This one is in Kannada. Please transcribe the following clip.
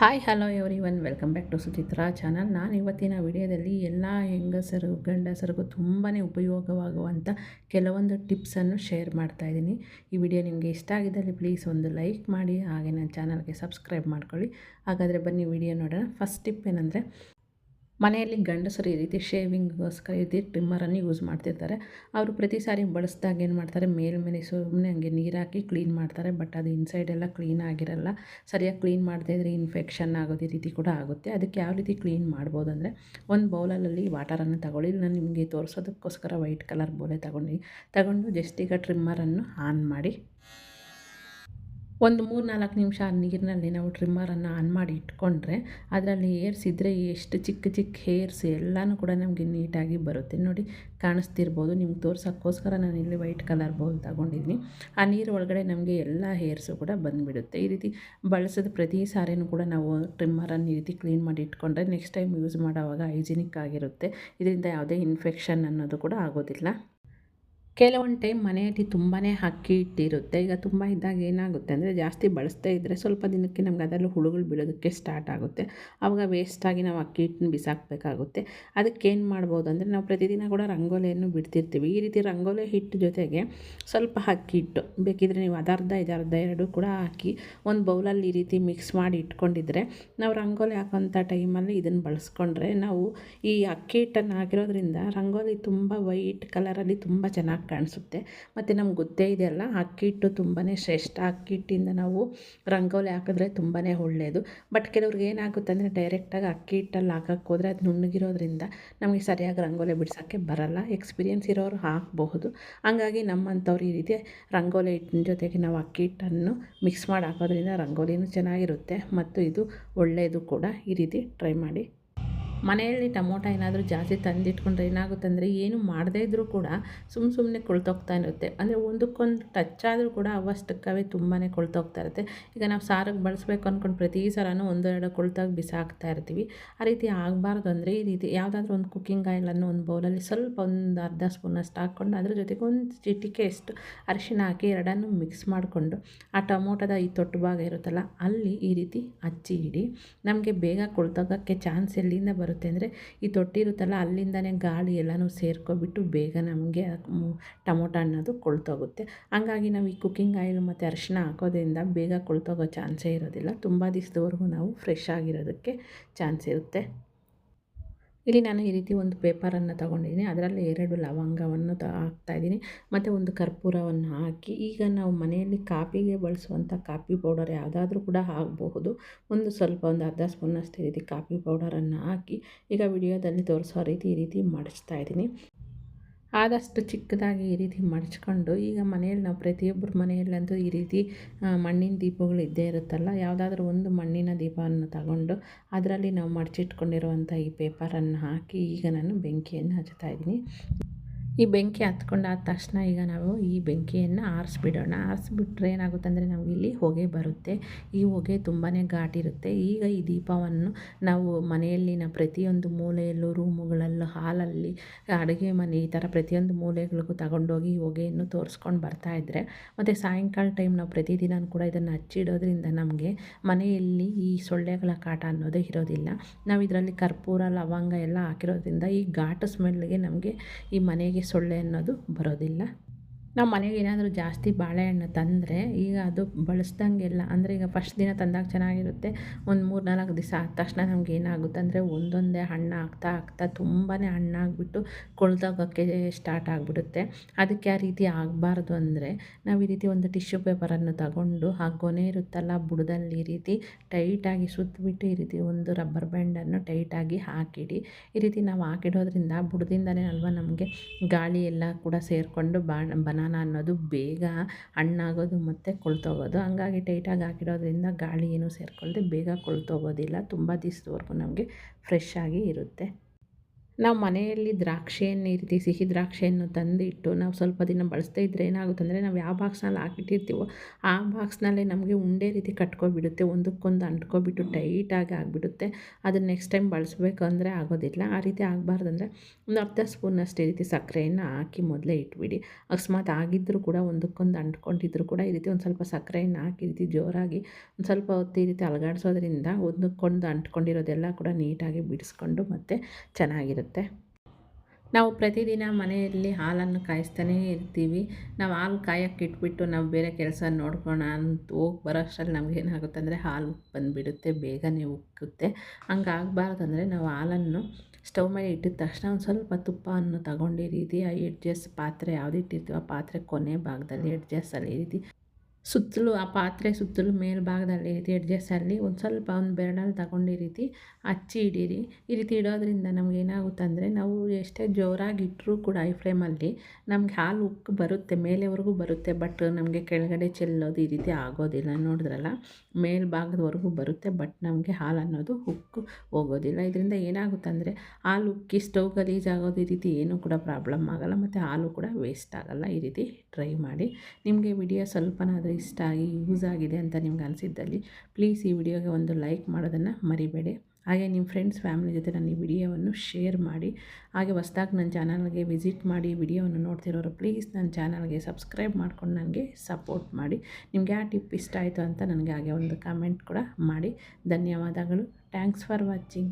Hi hello everyone welcome back to Suchitra channel ನಾನು ಇವತ್ತಿನ ವಿಡಿಯೋದಲ್ಲಿ ಎಲ್ಲ ಹೆಂಗಸರು, ಗಂಡಸರಿಗೂ ತುಂಬಾ ಉಪಯೋಗವಾಗುವಂಥ ಕೆಲವೊಂದು ಟಿಪ್ಸನ್ನು ಶೇರ್ ಮಾಡ್ತಾ ಇದ್ದೀನಿ. ಈ ವಿಡಿಯೋ ನಿಮಗೆ ಇಷ್ಟ ಆಗಿದ್ದಲ್ಲಿ ಪ್ಲೀಸ್ ಒಂದು ಲೈಕ್ ಮಾಡಿ, ಹಾಗೆ ನನ್ನ ಚಾನಲ್ಗೆ ಸಬ್ಸ್ಕ್ರೈಬ್ ಮಾಡ್ಕೊಳ್ಳಿ. ಹಾಗಾದರೆ ಬನ್ನಿ ವಿಡಿಯೋ ನೋಡೋಣ. ಫಸ್ಟ್ ಟಿಪ್ ಏನಂದರೆ ಮನೆಯಲ್ಲಿ ಗಂಡಸರು ಈ ರೀತಿ ಶೇವಿಂಗ್ಗೋಸ್ಕರ ಈ ರೀತಿ ಟ್ರಿಮ್ಮರನ್ನು ಯೂಸ್ ಮಾಡ್ತಿರ್ತಾರೆ. ಅವರು ಪ್ರತಿ ಸಾರಿ ಬಳಸಿದಾಗ ಏನು ಮಾಡ್ತಾರೆ ಮೇಲ್ಮೇಲೆ ಸುಮ್ಮನೆ ಹಂಗೆ ನೀರು ಹಾಕಿ ಕ್ಲೀನ್ ಮಾಡ್ತಾರೆ, ಬಟ್ ಅದು ಇನ್ಸೈಡ್ ಎಲ್ಲ ಕ್ಲೀನ್ ಆಗಿರಲ್ಲ. ಸರಿಯಾಗಿ ಕ್ಲೀನ್ ಮಾಡದೇ ಇದ್ದರೆ ಇನ್ಫೆಕ್ಷನ್ ಆಗೋದು ಈ ರೀತಿ ಕೂಡ ಆಗುತ್ತೆ. ಅದಕ್ಕೆ ಯಾವ ರೀತಿ ಕ್ಲೀನ್ ಮಾಡ್ಬೋದು ಅಂದರೆ, ಒಂದು ಬೌಲಲ್ಲಿ ವಾಟರನ್ನು ತಗೊಳ್ಳಿ ನಾನು ನಿಮಗೆ ತೋರಿಸೋದಕ್ಕೋಸ್ಕರ ವೈಟ್ ಕಲರ್ ಬೋಲೆ ತಗೊಂಡು ತಗೊಂಡು ಜಸ್ಟ್ ಈಗ ಟ್ರಿಮ್ಮರನ್ನು ಆನ್ ಮಾಡಿ ಒಂದು ಮೂರು ನಾಲ್ಕು ನಿಮಿಷ ಆ ನೀರಿನಲ್ಲಿ ನಾವು ಟ್ರಿಮ್ಮರನ್ನು ಆನ್ ಮಾಡಿ ಇಟ್ಕೊಂಡ್ರೆ ಅದರಲ್ಲಿ ಏರ್ಸ್ ಇದ್ದರೆ ಎಷ್ಟು ಚಿಕ್ಕ ಚಿಕ್ಕ ಹೇರ್ಸ್ ಎಲ್ಲನೂ ಕೂಡ ನಮಗೆ ನೀಟಾಗಿ ಬರುತ್ತೆ. ನೋಡಿ, ಕಾಣಿಸ್ತಿರ್ಬೋದು. ನಿಮ್ಗೆ ತೋರ್ಸೋಕ್ಕೋಸ್ಕರ ನಾನು ಇಲ್ಲಿ ವೈಟ್ ಕಲರ್ ಬೌಲ್ ತಗೊಂಡಿದ್ದೀನಿ. ಆ ನೀರು ಒಳಗಡೆ ನಮಗೆ ಎಲ್ಲ ಹೇರ್ಸು ಕೂಡ ಬಂದುಬಿಡುತ್ತೆ. ಈ ರೀತಿ ಬಳಸಿದ ಪ್ರತಿ ಸಾರಿನೂ ಕೂಡ ನಾವು ಟ್ರಿಮ್ಮರನ್ನು ಈ ರೀತಿ ಕ್ಲೀನ್ ಮಾಡಿ ಇಟ್ಕೊಂಡ್ರೆ ನೆಕ್ಸ್ಟ್ ಟೈಮ್ ಯೂಸ್ ಮಾಡೋವಾಗ ಹೈಜಿನಿಕ್ ಆಗಿರುತ್ತೆ. ಇದರಿಂದ ಯಾವುದೇ ಇನ್ಫೆಕ್ಷನ್ ಅನ್ನೋದು ಕೂಡ ಆಗೋದಿಲ್ಲ. ಕೆಲವೊಂದು ಟೈಮ್ ಮನೆಯಲ್ಲಿ ತುಂಬಾ ಅಕ್ಕಿ ಇಟ್ಟಿರುತ್ತೆ. ಈಗ ತುಂಬ ಇದ್ದಾಗ ಏನಾಗುತ್ತೆ ಅಂದರೆ ಜಾಸ್ತಿ ಬಳಸ್ತಾ ಇದ್ದರೆ ಸ್ವಲ್ಪ ದಿನಕ್ಕೆ ನಮ್ಗೆ ಅದರಲ್ಲಿ ಹುಳುಗಳು ಬೀಳೋದಕ್ಕೆ ಸ್ಟಾರ್ಟ್ ಆಗುತ್ತೆ. ಆವಾಗ ವೇಸ್ಟಾಗಿ ನಾವು ಅಕ್ಕಿ ಹಿಟ್ಟನ್ನು ಬಿಸಾಕಬೇಕಾಗುತ್ತೆ. ಅದಕ್ಕೆ ಏನು ಮಾಡ್ಬೋದು ಅಂದರೆ ನಾವು ಪ್ರತಿದಿನ ಕೂಡ ರಂಗೋಲಿಯನ್ನು ಬಿಡ್ತಿರ್ತೀವಿ. ಈ ರೀತಿ ರಂಗೋಲಿ ಹಿಟ್ಟು ಜೊತೆಗೆ ಸ್ವಲ್ಪ ಅಕ್ಕಿ ಹಿಟ್ಟು ಬೇಕಿದ್ರೆ ನೀವು ಅದರ್ಧ ಇದರ್ಧ ಎರಡು ಕೂಡ ಹಾಕಿ ಒಂದು ಬೌಲಲ್ಲಿ ಈ ರೀತಿ ಮಿಕ್ಸ್ ಮಾಡಿ ಇಟ್ಕೊಂಡಿದ್ರೆ ನಾವು ರಂಗೋಲಿ ಹಾಕೋಂಥ ಟೈಮಲ್ಲಿ ಇದನ್ನು ಬಳಸ್ಕೊಂಡ್ರೆ ನಾವು ಈ ಅಕ್ಕಿ ಹಿಟ್ಟನ್ನು ಹಾಕಿರೋದ್ರಿಂದ ರಂಗೋಲಿ ತುಂಬ ವೈಟ್ ಕಲರಲ್ಲಿ ತುಂಬ ಚೆನ್ನಾಗಿ ಕಾಣಿಸುತ್ತೆ. ಮತ್ತು ನಮ್ಗೆ ಗೊತ್ತೇ ಇದೆಯಲ್ಲ ಅಕ್ಕಿ ಹಿಟ್ಟು ತುಂಬಾ ಶ್ರೇಷ್ಠ. ಅಕ್ಕಿ ಹಿಟ್ಟಿಂದ ನಾವು ರಂಗೋಲಿ ಹಾಕಿದ್ರೆ ತುಂಬಾ ಒಳ್ಳೆಯದು ಬಟ್ ಕೆಲವ್ರಿಗೆ ಏನಾಗುತ್ತೆ ಅಂದರೆ ಡೈರೆಕ್ಟಾಗಿ ಅಕ್ಕಿ ಹಿಟ್ಟಲ್ಲಿ ಹಾಕಕ್ಕೆ ಹೋದರೆ ಅದು ನುಣ್ಣಗಿರೋದ್ರಿಂದ ನಮಗೆ ಸರಿಯಾಗಿ ರಂಗೋಲಿ ಬಿಡ್ಸೋಕ್ಕೆ ಬರಲ್ಲ. ಎಕ್ಸ್ಪೀರಿಯೆನ್ಸ್ ಇರೋರು ಹಾಕಬಹುದು. ಹಾಗಾಗಿ ನಮ್ಮಂಥವ್ರು ಈ ರೀತಿ ರಂಗೋಲಿ ಹಿಟ್ಟಿನ ಜೊತೆಗೆ ನಾವು ಅಕ್ಕಿ ಹಿಟ್ಟನ್ನು ಮಿಕ್ಸ್ ಮಾಡಿ ಹಾಕೋದ್ರಿಂದ ರಂಗೋಲಿನೂ ಚೆನ್ನಾಗಿರುತ್ತೆ. ಮತ್ತು ಇದು ಒಳ್ಳೆಯದು ಕೂಡ. ಈ ರೀತಿ ಟ್ರೈ ಮಾಡಿ ಮನೆಯಲ್ಲಿ ಟೊಮೊಟೊ ಏನಾದರೂ ಜಾಸ್ತಿ ತಂದಿಟ್ಕೊಂಡ್ರೆ ಏನಾಗುತ್ತೆ ಅಂದರೆ ಏನು ಮಾಡದೇ ಇದ್ದರೂ ಕೂಡ ಸುಮ್ಮ ಸುಮ್ಮನೆ ಕೊಳ್ತೋಗ್ತಾ ಇರುತ್ತೆ. ಅಂದರೆ ಒಂದಕ್ಕೊಂದು ಟಚ್ ಆದರೂ ಕೂಡ ಅವಷ್ಟಕ್ಕವೇ ತುಂಬಾ ಕೊಳ್ತೋಗ್ತಾ ಇರುತ್ತೆ. ಈಗ ನಾವು ಸಾರಿಗೆ ಬಳಸಬೇಕು ಅಂದ್ಕೊಂಡು ಪ್ರತಿ ಸಲನೂ ಒಂದೆರಡು ಕೊಳ್ತಾಗ ಬಿಸಾಕ್ತಾ ಇರ್ತೀವಿ. ಆ ರೀತಿ ಆಗಬಾರ್ದು ಅಂದರೆ ಈ ರೀತಿ ಯಾವುದಾದ್ರೂ ಒಂದು ಕುಕ್ಕಿಂಗ್ ಆಯಿಲನ್ನು ಒಂದು ಬೌಲಲ್ಲಿ ಸ್ವಲ್ಪ ಒಂದು ಅರ್ಧ ಸ್ಪೂನಷ್ಟು ಹಾಕ್ಕೊಂಡು ಅದ್ರ ಜೊತೆಗೆ ಒಂದು ಚಿಟಿಕೆಯಷ್ಟು ಅರಿಶಿನ ಹಾಕಿ ಎರಡನ್ನೂ ಮಿಕ್ಸ್ ಮಾಡಿಕೊಂಡು ಆ ಟೊಮೊಟೊದ ಈ ತೊಟ್ಟು ಭಾಗ ಇರುತ್ತಲ್ಲ ಅಲ್ಲಿ ಈ ರೀತಿ ಹಚ್ಚಿ ಇಡಿ. ನಮಗೆ ಬೇಗ ಕೊಳ್ತೋಗೋಕ್ಕೆ ಚಾನ್ಸ್ ಎಲ್ಲಿಂದ ಬರುತ್ತೆ ಬರುತ್ತೆ ಅಂದರೆ ಈ ತೊಟ್ಟಿರುತ್ತಲ್ಲ ಅಲ್ಲಿಂದನೇ ಗಾಳಿ ಎಲ್ಲನೂ ಸೇರ್ಕೊಬಿಟ್ಟು ಬೇಗ ನಮಗೆ ಟೊಮೊಟೊ ಅನ್ನೋದು ಕೊಳ್ತೋಗುತ್ತೆ. ಹಂಗಾಗಿ ನಾವು ಈ ಕುಕ್ಕಿಂಗ್ ಆಯಿಲ್ ಮತ್ತು ಅರಿಶಿನ ಹಾಕೋದ್ರಿಂದ ಬೇಗ ಕೊಳ್ತೋಗೋ ಚಾನ್ಸೇ ಇರೋದಿಲ್ಲ. ತುಂಬ ದಿವಸದವರೆಗೂ ನಾವು ಫ್ರೆಶ್ ಆಗಿರೋದಕ್ಕೆ ಚಾನ್ಸ್ ಇರುತ್ತೆ. ಇಲ್ಲಿ ನಾನು ಈ ರೀತಿ ಒಂದು ಪೇಪರನ್ನು ತಗೊಂಡಿದ್ದೀನಿ. ಅದರಲ್ಲಿ ಎರಡು ಲವಂಗವನ್ನು ತ ಹಾಕ್ತಾಯಿದ್ದೀನಿ ಮತ್ತು ಒಂದು ಕರ್ಪೂರವನ್ನು ಹಾಕಿ, ಈಗ ನಾವು ಮನೆಯಲ್ಲಿ ಕಾಪಿಗೆ ಬಳಸುವಂಥ ಕಾಪಿ ಪೌಡರ್ ಯಾವುದಾದ್ರೂ ಕೂಡ ಆಗಬಹುದು ಒಂದು ಸ್ವಲ್ಪ ಒಂದು ಅರ್ಧ ಸ್ಪೂನಷ್ಟು ಈ ರೀತಿ ಕಾಪಿ ಪೌಡರನ್ನು ಹಾಕಿ, ಈಗ ವಿಡಿಯೋದಲ್ಲಿ ತೋರಿಸೋ ರೀತಿ ಈ ರೀತಿ ಮಾಡಿಸ್ತಾ ಇದ್ದೀನಿ. ಆದಷ್ಟು ಚಿಕ್ಕದಾಗಿ ಈ ರೀತಿ ಮಡಚ್ಕೊಂಡು ಈಗ ಮನೆಯಲ್ಲಿ ನಾವು ಪ್ರತಿಯೊಬ್ಬರ ಮನೆಯಲ್ಲಂತೂ ಈ ರೀತಿ ಮಣ್ಣಿನ ದೀಪಗಳು ಇದ್ದೇ ಇರುತ್ತಲ್ಲ, ಯಾವುದಾದ್ರೂ ಒಂದು ಮಣ್ಣಿನ ದೀಪವನ್ನು ತಗೊಂಡು ಅದರಲ್ಲಿ ನಾವು ಮಡಚಿಟ್ಕೊಂಡಿರುವಂಥ ಈ ಪೇಪರನ್ನು ಹಾಕಿ ಈಗ ನಾನು ಬೆಂಕಿಯನ್ನು ಹಚ್ತಾ ಇದ್ದೀನಿ. ಈ ಬೆಂಕಿ ಹತ್ಕೊಂಡಾದ ತಕ್ಷಣ ಈಗ ನಾವು ಈ ಬೆಂಕಿಯನ್ನು ಆರಿಸ್ಬಿಡೋಣ. ಆರಿಸ್ಬಿಟ್ರೆ ಏನಾಗುತ್ತೆ ಅಂದರೆ ನಮಗೆ ಇಲ್ಲಿ ಹೊಗೆ ಬರುತ್ತೆ. ಈ ಹೊಗೆ ತುಂಬಾ ಘಾಟಿರುತ್ತೆ. ಈಗ ಈ ದೀಪವನ್ನು ನಾವು ಮನೆಯಲ್ಲಿನ ಪ್ರತಿಯೊಂದು ಮೂಲೆಯಲ್ಲೂ, ರೂಮುಗಳಲ್ಲೂ, ಹಾಲಲ್ಲಿ, ಅಡುಗೆ ಮನೆ ಈ ಥರ ಪ್ರತಿಯೊಂದು ಮೂಲೆಗಳಿಗೂ ತಗೊಂಡೋಗಿ ಈ ಹೊಗೆಯನ್ನು ತೋರಿಸ್ಕೊಂಡು ಬರ್ತಾಯಿದ್ರೆ ಮತ್ತು ಸಾಯಂಕಾಲ ಟೈಮ್ ನಾವು ಪ್ರತಿದಿನ ಕೂಡ ಇದನ್ನು ಹಚ್ಚಿಡೋದ್ರಿಂದ ನಮಗೆ ಮನೆಯಲ್ಲಿ ಈ ಸೊಳ್ಳೆಗಳ ಕಾಟ ಅನ್ನೋದೇ ಇರೋದಿಲ್ಲ. ನಾವು ಇದರಲ್ಲಿ ಕರ್ಪೂರ, ಲವಂಗ ಎಲ್ಲ ಹಾಕಿರೋದ್ರಿಂದ ಈ ಘಾಟು ಸ್ಮೆಲ್ಗೆ ನಮಗೆ ಈ ಮನೆಗೆ ಸೊಳ್ಳೆ ಅನ್ನೋದು ಬರೋದಿಲ್ಲ. ನಾವು ಮನೆಗೆ ಏನಾದರೂ ಜಾಸ್ತಿ ಬಾಳೆಹಣ್ಣು ತಂದರೆ ಈಗ ಅದು ಬಳಸ್ದಂಗೆಲ್ಲ, ಅಂದರೆ ಈಗ ಫಸ್ಟ್ ದಿನ ತಂದಾಗ ಚೆನ್ನಾಗಿರುತ್ತೆ. ಒಂದು ಮೂರು ನಾಲ್ಕು ದಿವಸ ಆದ ತಕ್ಷಣ ನಮ್ಗೆ ಏನಾಗುತ್ತೆ ಅಂದರೆ ಒಂದೊಂದೇ ಹಣ್ಣು ಆಗ್ತಾ ಆಗ್ತಾ ತುಂಬಾ ಹಣ್ಣಾಗ್ಬಿಟ್ಟು ಕೊಳ್ತೋಗೋಕ್ಕೆ ಸ್ಟಾರ್ಟ್ ಆಗಿಬಿಡುತ್ತೆ. ಅದಕ್ಕೆ ಆ ರೀತಿ ಆಗಬಾರ್ದು ಅಂದರೆ ನಾವು ಈ ರೀತಿ ಒಂದು ಟಿಶ್ಯೂ ಪೇಪರನ್ನು ತಗೊಂಡು ಆ ಗೊನೆ ಇರುತ್ತಲ್ಲ ಬುಡದಲ್ಲಿ ಈ ರೀತಿ ಟೈಟಾಗಿ ಸುತ್ತಬಿಟ್ಟು ಈ ರೀತಿ ಒಂದು ರಬ್ಬರ್ ಬ್ಯಾಂಡನ್ನು ಟೈಟಾಗಿ ಹಾಕಿಡಿ. ಈ ರೀತಿ ನಾವು ಹಾಕಿಡೋದ್ರಿಂದ ಬುಡದಿಂದನೇ ಅಲ್ವಾ ನಮಗೆ ಗಾಳಿ ಎಲ್ಲ ಕೂಡ ಸೇರಿಕೊಂಡು ಬಾ ಬನಾನ ಅನ್ನೋದು ಬೇಗ ಹಣ್ಣಾಗೋದು ಮತ್ತು ಕೊಳ್ತೋಗೋದು. ಹಂಗಾಗಿ ಟೈಟಾಗಿ ಹಾಕಿರೋದ್ರಿಂದ ಗಾಳಿ ಏನು ಸೇರಿಕೊಳ್ದೆ ಬೇಗ ಕೊಳ್ತೋಗೋದಿಲ್ಲ. ತುಂಬ ದಿವಸದವರೆಗೂ ನಮಗೆ ಫ್ರೆಶ್ ಆಗಿ ಇರುತ್ತೆ. ನಾವು ಮನೆಯಲ್ಲಿ ದ್ರಾಕ್ಷಿಯನ್ನು ಈ ಸಿಹಿ ದ್ರಾಕ್ಷಿಯನ್ನು ತಂದಿಟ್ಟು ನಾವು ಸ್ವಲ್ಪ ದಿನ ಬಳಸ್ತಾ ಇದ್ದರೆ ಏನಾಗುತ್ತೆ ಅಂದರೆ ನಾವು ಯಾವ ಬಾಕ್ಸ್ನಲ್ಲಿ ಹಾಕಿಟ್ಟಿರ್ತೀವೋ ಆ ಬಾಕ್ಸ್ನಲ್ಲೇ ನಮಗೆ ಉಂಡೆ ರೀತಿ ಕಟ್ಕೊಬಿಡುತ್ತೆ. ಒಂದಕ್ಕೊಂದು ಅಂಟ್ಕೊಬಿಟ್ಟು ಟೈಟಾಗಿ ಆಗಿಬಿಡುತ್ತೆ. ಅದನ್ನು ನೆಕ್ಸ್ಟ್ ಟೈಮ್ ಬಳಸಬೇಕಂದ್ರೆ ಆಗೋದಿಲ್ಲ. ಆ ರೀತಿ ಆಗಬಾರ್ದಂದ್ರೆ ಒಂದು ಅರ್ಧ ಸ್ಪೂನಷ್ಟು ಈ ರೀತಿ ಸಕ್ಕರೆಯನ್ನು ಹಾಕಿ ಮೊದಲೇ ಇಟ್ಬಿಡಿ. ಅಕಸ್ಮಾತ್ ಆಗಿದ್ದರೂ ಕೂಡ ಒಂದಕ್ಕೊಂದು ಅಂಟ್ಕೊಂಡಿದ್ರು ಕೂಡ ಈ ರೀತಿ ಒಂದು ಸ್ವಲ್ಪ ಸಕ್ಕರೆಯನ್ನು ಹಾಕಿ ರೀತಿ ಜೋರಾಗಿ ಒಂದು ಸ್ವಲ್ಪ ಹೊತ್ತು ಈ ರೀತಿ ಅಲಗಾಡಿಸೋದ್ರಿಂದ ಒಂದಕ್ಕೊಂದು ಅಂಟ್ಕೊಂಡಿರೋದೆಲ್ಲ ಕೂಡ ನೀಟಾಗಿ ಬಿಡಿಸ್ಕೊಂಡು ಮತ್ತು ಚೆನ್ನಾಗಿರುತ್ತೆ. ನಾವು ಪ್ರತಿದಿನ ಮನೆಯಲ್ಲಿ ಹಾಲನ್ನು ಕಾಯಿಸ್ತಾನೇ ಇರ್ತೀವಿ. ನಾವು ಹಾಲು ಕಾಯಕ್ಕೆ ಇಟ್ಬಿಟ್ಟು ನಾವು ಬೇರೆ ಕೆಲಸ ನೋಡ್ಕೋಣ ಅಂತ ಹೋಗಿ ಬರೋ ಅಷ್ಟರಲ್ಲಿ ನಮ್ಗೆ ಏನಾಗುತ್ತೆ ಅಂದರೆ ಹಾಲು ಬಂದುಬಿಡುತ್ತೆ, ಬೇಗನೆ ಉಕ್ಕುತ್ತೆ. ಹಂಗಾಗಬಾರ್ದಂದರೆ ನಾವು ಹಾಲನ್ನು ಸ್ಟವ್ ಮೇಲೆ ಇಟ್ಟಿದ ತಕ್ಷಣ ಒಂದು ಸ್ವಲ್ಪ ತುಪ್ಪವನ್ನು ತಗೊಂಡು ಈ ರೀತಿ ಆ ಎಡ್ಜಸ್ ಪಾತ್ರೆ ಯಾವ್ದು ಇಟ್ಟಿರ್ತೀವೋ ಆ ಪಾತ್ರೆ ಕೊನೆ ಭಾಗದಲ್ಲಿ ಎಡ್ಜಸ್ಸಲ್ಲಿ ಈ ರೀತಿ ಸುತ್ತಲೂ, ಆ ಪಾತ್ರೆ ಸುತ್ತಲೂ ಮೇಲ್ಭಾಗದಲ್ಲಿ ರೀತಿ ಎಡ್ಜಸ್ಸಲ್ಲಿ ಒಂದು ಸ್ವಲ್ಪ ಒಂದು ಬೆರಳಲ್ಲಿ ತಗೊಂಡು ಈ ರೀತಿ ಹಚ್ಚಿ ಇಡೀರಿ. ಈ ರೀತಿ ಇಡೋದ್ರಿಂದ ನಮ್ಗೆ ಏನಾಗುತ್ತೆ ಅಂದರೆ ನಾವು ಎಷ್ಟೇ ಜೋರಾಗಿ ಇಟ್ಟರೂ ಕೂಡ ಐ ಫ್ಲೇಮಲ್ಲಿ ನಮ್ಗೆ ಹಾಲು ಉಕ್ಕು ಬರುತ್ತೆ, ಮೇಲೆವರೆಗೂ ಬರುತ್ತೆ ಬಟ್ ನಮಗೆ ಕೆಳಗಡೆ ಚೆಲ್ಲೋದು ಈ ರೀತಿ ಆಗೋದಿಲ್ಲ. ನೋಡಿದ್ರಲ್ಲ? ಮೇಲ್ಭಾಗದವರೆಗೂ ಬರುತ್ತೆ ಬಟ್ ನಮಗೆ ಹಾಲು ಅನ್ನೋದು ಉಕ್ಕು ಹೋಗೋದಿಲ್ಲ. ಇದರಿಂದ ಏನಾಗುತ್ತೆ ಅಂದರೆ ಹಾಲು ಉಕ್ಕಿ ಸ್ಟವ್ ಗಲೀಜಾಗೋದು ಈ ರೀತಿ ಏನೂ ಕೂಡ ಪ್ರಾಬ್ಲಮ್ ಆಗೋಲ್ಲ, ಮತ್ತು ಹಾಲು ಕೂಡ ವೇಸ್ಟ್ ಆಗೋಲ್ಲ. ಈ ರೀತಿ ಟ್ರೈ ಮಾಡಿ. ನಿಮಗೆ ವಿಡಿಯೋ ಸ್ವಲ್ಪನಾದರೂ ಇಷ್ಟ ಆಗಿ ಯೂಸ್ ಆಗಿದೆ ಅಂತ ನಿಮ್ಗೆ ಅನಿಸಿದ್ದಲ್ಲಿ ಪ್ಲೀಸ್ ಈ ವಿಡಿಯೋಗೆ ಒಂದು ಲೈಕ್ ಮಾಡೋದನ್ನು ಮರಿಬೇಡಿ. ಹಾಗೆ ನಿಮ್ಮ ಫ್ರೆಂಡ್ಸ್ ಫ್ಯಾಮಿಲಿ ಜೊತೆ ನಾನು ಈ ವಿಡಿಯೋವನ್ನು ಶೇರ್ ಮಾಡಿ, ಹಾಗೆ ಹೊಸ್ದಾಗಿ ನನ್ನ ಚಾನಲ್ಗೆ ವಿಸಿಟ್ ಮಾಡಿ ವಿಡಿಯೋವನ್ನು ನೋಡ್ತಿರೋರು ಪ್ಲೀಸ್ ನನ್ನ ಚಾನಲ್ಗೆ ಸಬ್ಸ್ಕ್ರೈಬ್ ಮಾಡ್ಕೊಂಡು ನನಗೆ ಸಪೋರ್ಟ್ ಮಾಡಿ. ನಿಮ್ಗೆ ಯಾವ ಟಿಪ್ ಇಷ್ಟ ಆಯಿತು ಅಂತ ನನಗೆ ಹಾಗೆ ಒಂದು ಕಮೆಂಟ್ ಕೂಡ ಮಾಡಿ. ಧನ್ಯವಾದಗಳು. Thanks for watching